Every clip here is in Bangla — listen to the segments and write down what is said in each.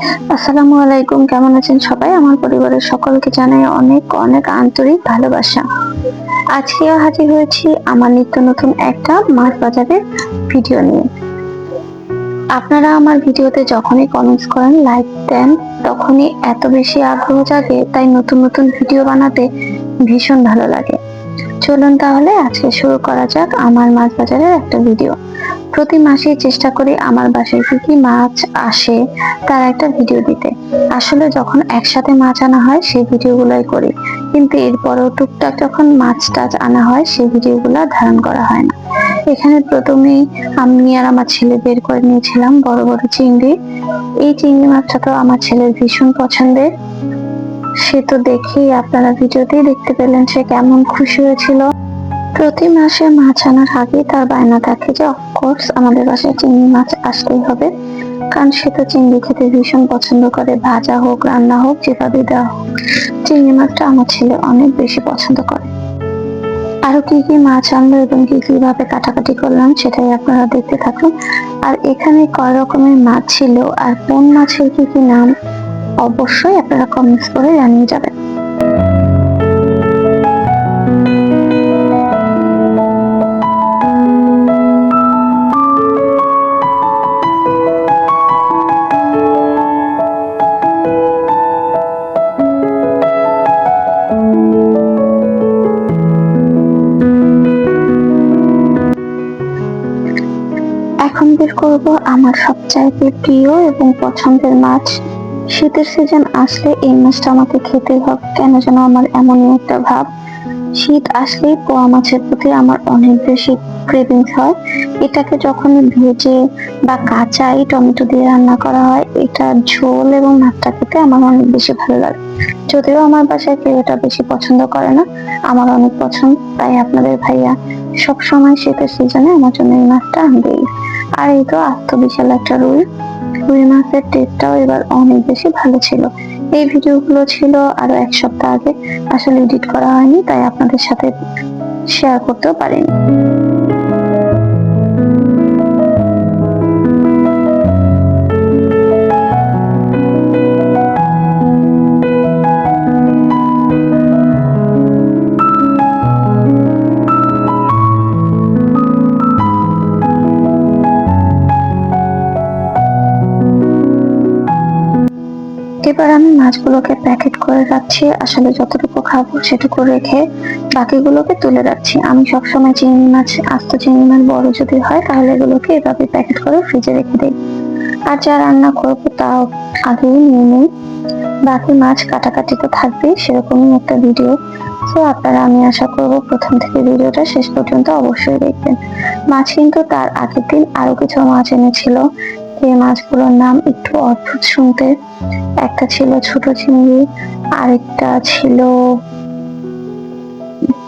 আসসালামু আলাইকুম, কেমন আছেন সবাই? আমার পরিবারের সকলকে জানাই অনেক অনেক আন্তরিক ভালোবাসা। আজকেও হাজির হয়েছি আমার নিত্য নতুন একটা মাছ বাজারের ভিডিও নিয়ে। আপনারা আমার ভিডিওতে যখনই কমেন্টস করেন লাইক দেন, তখনই এত বেশি আগ্রহ জাগে, তাই নতুন নতুন ভিডিও বানাতে ভীষণ ভালো লাগে। চলুন তাহলে আজকে শুরু করা যাক আমার মাছ বাজারের একটা ভিডিও। প্রতি মাসে চেষ্টা করি আমার বাসায় কি কি মাছ আসে তার একটা ভিডিও দিতে। আসলে যখন একসাথে মাছ আনা হয়, সেই ভিডিওগুলোই করি। কিন্তু এরপরেও টুকটাক যখন মাছ টাছ আনা হয়, সেই ভিডিওগুলো ধারণ করা হয় না। এখানে প্রথমে আমি আর আমার ছেলে বের করে নিয়েছিলাম বড় বড় চিংড়ি। এই চিংড়ি মাছটা তো আমার ছেলের ভীষণ পছন্দের। সে তো দেখেই, আপনারা ভিডিওতেই দেখতে পেলেন সে কেমন খুশি হয়েছিল। প্রতি মাসে মাছ আনার আগে তার বায়না থাকে যে অফকোর্স আমাদের বাসায় চিংড়ি মাছ আসতেই হবে। কারণ সে তো চিংড়ি খেতে ভীষণ পছন্দ করে। ভাজা হোক, রান্না হোক, যেভাবে দেওয়া হোক, চিংড়ি মাছটা আমার ছেলে অনেক বেশি পছন্দ করে। আরও কি কি মাছ আনলো এবং কি কীভাবে কাটাকাটি করলাম সেটাই আপনারা দেখতে থাকুন। আর এখানে কয় রকমের মাছ ছিল আর কোন মাছের কি কি নাম, অবশ্যই আপনারা কমেন্টস করে জানিয়ে যাবেন। করব আমার সবচাইতে প্রিয় এবং পছন্দের মাছ। শীতের সিজন আসলে এই মাছটা আমাকে খেতেই হবে। কেন যেন আমার এমনই একটা ভাব। শীত আসলেই পোয়া মাছের প্রতি আমার অনেক বেশি ক্রেভিংস হয়। এটাকে যখন ভেজে বা কাঁচাই টমেটো দিয়ে রান্না করা হয়, এটা ঝোল এবং ভাতটা খেতে আমার অনেক বেশি ভালো লাগে। যদিও আমার বাসায় কেউ এটা বেশি পছন্দ করে না, আমার অনেক পছন্দ। তাই আপনাদের ভাইয়া সব সময় শীতের সিজনে আমার জন্য এই মাছটা আনবেই আর এই তো আত্মবিশাল একটা রুই। রুই মাছের টেস্টটাও এবার অনেক বেশি ভালো ছিল। এই ভিডিওগুলো ছিল আরও এক সপ্তাহ আগে। আসলে এডিট করা হয়নি, তাই আপনাদের সাথে শেয়ার করতেও পারিনি। এবার আমি মাছগুলোকে প্যাকেট করে রাখছি। আসলে যতটুকু খাব সেটুকু রেখে বাকিগুলোকে তুলে রাখছি। আমি সবসময় চিংড়ি মাছ, আস্ত চিংড়ি মাছ বড় যদি হয়, তাহলে এগুলোকে এভাবে প্যাকেট করে ফ্রিজে রেখে দিই। আর যা রান্না করব তাও আগেই নিয়ে নিই। বাকি মাছ কাটাকাটি তো থাকবেই, সেরকমই একটা ভিডিও। তো আপনারা, আমি আশা করব প্রথম থেকে ভিডিওটা শেষ পর্যন্ত অবশ্যই দেখবেন। মাছ কিন্তু তার আগের দিন আরও কিছু মাছ এনেছিল। এই মাছগুলোর নাম একটু অদ্ভুত শুনতে। একটা ছিল ছোট চিংড়ি, আরেকটা ছিল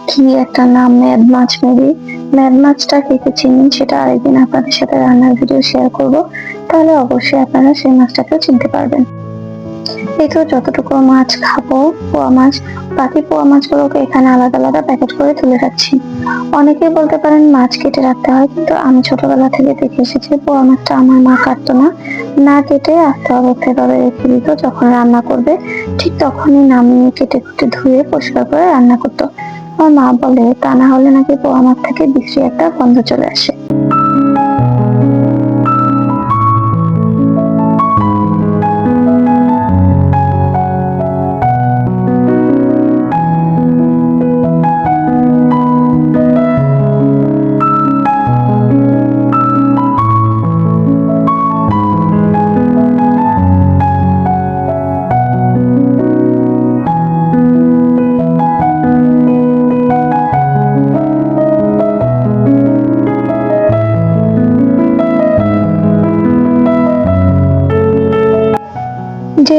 কি একটা নাম, ম্যাদ মাছ মেবি। ম্যাদ মাছটা কে কে চিনেন সেটা আরেকদিন আপনাদের সাথে রান্নার ভিডিও শেয়ার করব। তাহলে অবশ্যই আপনারা সেই মাছটাকেও চিনতে পারবেন। এই তো যতটুকু মাছ খাব, পোয়া মাছ, বাকি পোয়া মাছগুলোকে এখানে আলাদা আলাদা প্যাকেট করে তুলে রাখছি। অনেকেই বলতে পারেন মাছ কেটে রাখতে হয়, কিন্তু আমি ছোটবেলা থেকে দেখে এসেছি পোয়া মাছটা আমার মা কাটতো না। না কেটে আস্তে অবস্থায় তবে রেখে দিত, যখন রান্না করবে, ঠিক তখনই নামিয়ে কেটে কুটে ধুয়ে পরিষ্কার করে রান্না করতো। আমার মা বলে, তা না হলে নাকি পোয়া মাছ থেকে বিশ্রী একটা গন্ধ চলে আসে।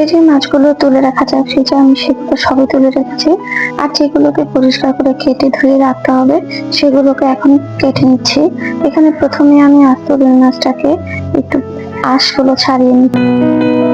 যে যে মাছগুলো তুলে রাখা যায় সেটা আমি সেগুলো সবই তুলে রেখেছি। আর যেগুলোকে পরিষ্কার করে কেটে ধুয়ে রাখতে হবে, সেগুলোকে এখন কেটে নিচ্ছি। এখানে প্রথমে আমি আস্ত রুই মাছটাকে একটু আঁশগুলো ছাড়িয়ে নিচ্ছি।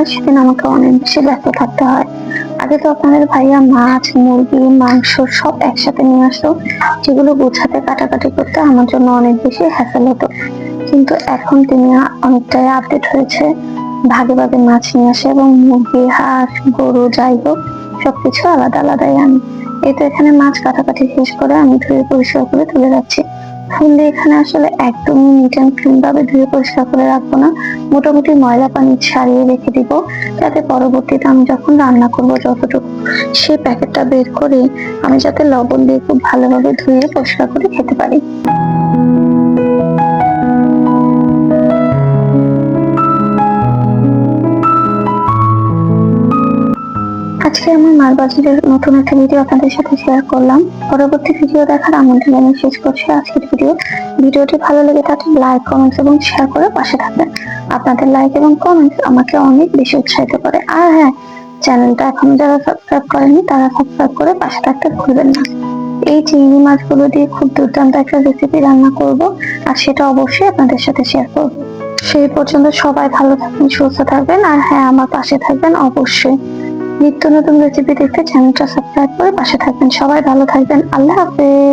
হয় সেদিন আমাকে অনেক বেশি ব্যস্ত থাকতে হয়। আগে তো আপনাদের ভাইয়া মাছ, মুরগি, মাংস সব একসাথে নিয়ে আসতো, যেগুলো গোছাতে, কাটাকাটি করতে আমার জন্য অনেক বেশি হ্যাসেল হতো। কিন্তু এখন তিনি অনেকটাই আপডেট হয়েছে। ভাগে ভাগে মাছ নিয়ে আসে এবং মুরগি, হাঁস, গরু, যাই হোক, সবকিছু আলাদা আলাদাই আনি। এই তো এখানে মাছ কাটাকাটি শেষ করে আমি ধুয়ে পরিষ্কার করে তুলে যাচ্ছি ফুল দিয়ে এখানে আসলে একদমই নিট অ্যান্ড ক্লিন ভাবে ধুয়ে পরিষ্কার করে রাখব না। মোটামুটি ময়লা পানি ছাড়িয়ে রেখে দিব। যাতে পরবর্তীতে আমি যখন রান্না করব, যতটুকু সেই প্যাকেটটা বের করে, আমি যাতে লবণ দিয়ে খুব ভালোভাবে ধুয়ে পরিষ্কার করে খেতে পারি। আজকে আমার মার বাজারের নতুন একটা ভিডিও আপনাদের সাথে শেয়ার করলাম। পরবর্তী ভিডিও দেখার আমন্ত্রণ জানিয়ে শেষ করছি আজকের ভিডিও ভিডিওটি ভালো লেগে থাকলে লাইক কমেন্টস এবং শেয়ার করে পাশে থাকবেন। আপনাদের লাইক এবং কমেন্টস আমাকে অনেক বেশি উৎসাহিত করে। আর হ্যাঁ চ্যানেলটা এখন যারা সাবস্ক্রাইব করেনি, তারা সাবস্ক্রাইব করে পাশে থাকতে ভুলবেন না। এই চিংড়ি মাছগুলো দিয়ে খুব দুর্দান্ত একটা রেসিপি রান্না করব, আর সেটা অবশ্যই আপনাদের সাথে শেয়ার করব। সেই পর্যন্ত সবাই ভালো থাকবেন, সুস্থ থাকবেন, আর হ্যাঁ আমার পাশে থাকবেন অবশ্যই। নিত্য নতুন রেসিপি দেখতে চ্যানেলটা সাবস্ক্রাইব করে পাশে থাকবেন। সবাই ভালো থাকবেন। আল্লাহ হাফেজ।